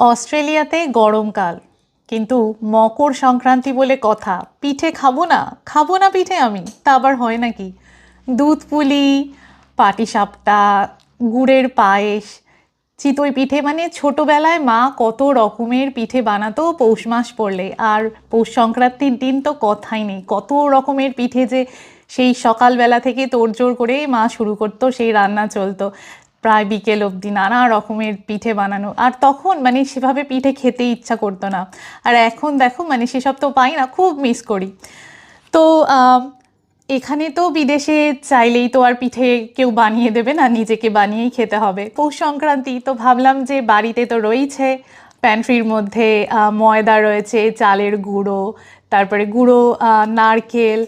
অস্ট্রেলিয়াতে গরমকাল কিন্তু মকর সংক্রান্তি বলে কথা, পিঠে খাব না? খাব না পিঠে আমি? তা আবার হয় নাকি? দুধ পুলি পাটিসাপটা গুড়ের পায়েস, চিতই পিঠে মানে ছোটোবেলায় মা কত রকমের পিঠে বানাতো, পৌষ মাস পড়লে। আর পৌষ সংক্রান্তির দিন তো কথাই নেই। কত রকমের পিঠে যে সেই সকালবেলা থেকে তোড়জোড় করে মা শুরু করতো, সেই রান্না চলতো। প্রায় বিকেল অবধি নানা রকমের পিঠে বানানো। আর তখন মানে সেভাবে পিঠে খেতে ইচ্ছা করতো না। আর এখন দেখো মানে সেসব তো পাই না, খুব মিস করি। তো এখানে তো বিদেশে চাইলেই তো আর পিঠে কেউ বানিয়ে দেবে না, নিজেকে বানিয়েই খেতে হবে। পৌষ সংক্রান্তি তো ভাবলাম যে বাড়িতে তো রয়েছে প্যান্ট্রির মধ্যে ময়দা রয়েছে, চালের গুঁড়ো, তারপরে গুঁড়ো নারকেল,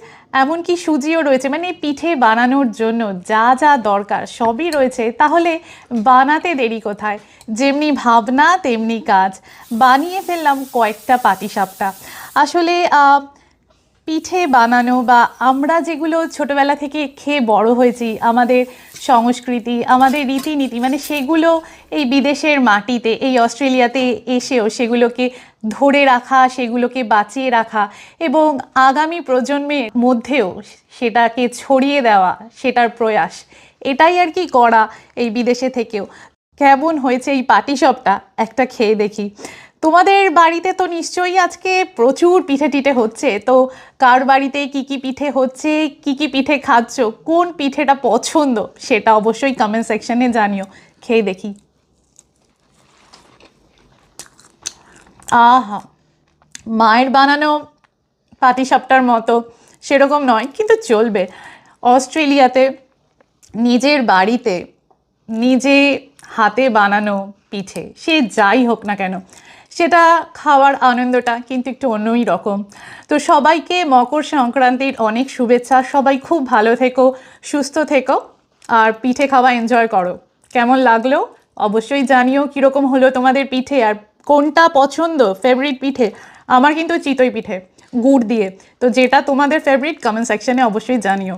এমনকি সুজিও রয়েছে। মানে পিঠে বানানোর জন্য যা যা দরকার সবই রয়েছে। তাহলে বানাতে দেরি কোথায়? যেমনি ভাবনা, তেমনি কাজ। বানিয়ে ফেললাম কয়েকটা পাটিসাপটা। আসলে পিঠে বানানো বা আমরা যেগুলো ছোটবেলা থেকে খেয়ে বড় হয়েছি, আমাদের সংস্কৃতি, আমাদের রীতিনীতি মানে সেগুলো এই বিদেশের মাটিতে, এই অস্ট্রেলিয়াতে এসেও সেগুলোকে ধরে রাখা, সেগুলোকে বাঁচিয়ে রাখা এবং আগামী প্রজন্মের মধ্যেও সেটাকে ছড়িয়ে দেওয়া, সেটার প্রয়াস, এটাই আর কি করা এই বিদেশে থেকেও। কেমন হয়েছে এই পাটিসপটা একটা খেয়ে দেখি। তোমাদের বাড়িতে তো নিশ্চয়ই আজকে প্রচুর পিঠে টিঠে হচ্ছে, তো কার বাড়িতে কি কি পিঠে হচ্ছে, কি কি পিঠে খাচ্ছ, কোন পিঠেটা পছন্দ সেটা অবশ্যই কমেন্ট সেকশনে জানিও, খেয়ে দেখি। আহা, মায়ের বানানো পাটিসাপটার মতো, সেরকম নয়, কিন্তু চলবে। অস্ট্রেলিয়াতে নিজের বাড়িতে নিজে হাতে বানানো পিঠে, সে যাই হোক না কেন সেটা খাওয়ার আনন্দটা কিন্তু একটু অন্যই রকম। তো সবাইকে মকর সংক্রান্তির অনেক শুভেচ্ছা। সবাই খুব ভালো থেকো, সুস্থ থেকো আর পিঠে খাওয়া এনজয় করো। কেমন লাগল? অবশ্যই জানিও কীরকম হলো তোমাদের পিঠে আর কোনটা পছন্দ ফেভারিট পিঠে? আমার কিন্তু চিতই পিঠে, গুড় দিয়ে। তো যেটা তোমাদের ফেভারিট কমেন্ট সেকশানে অবশ্যই জানিও।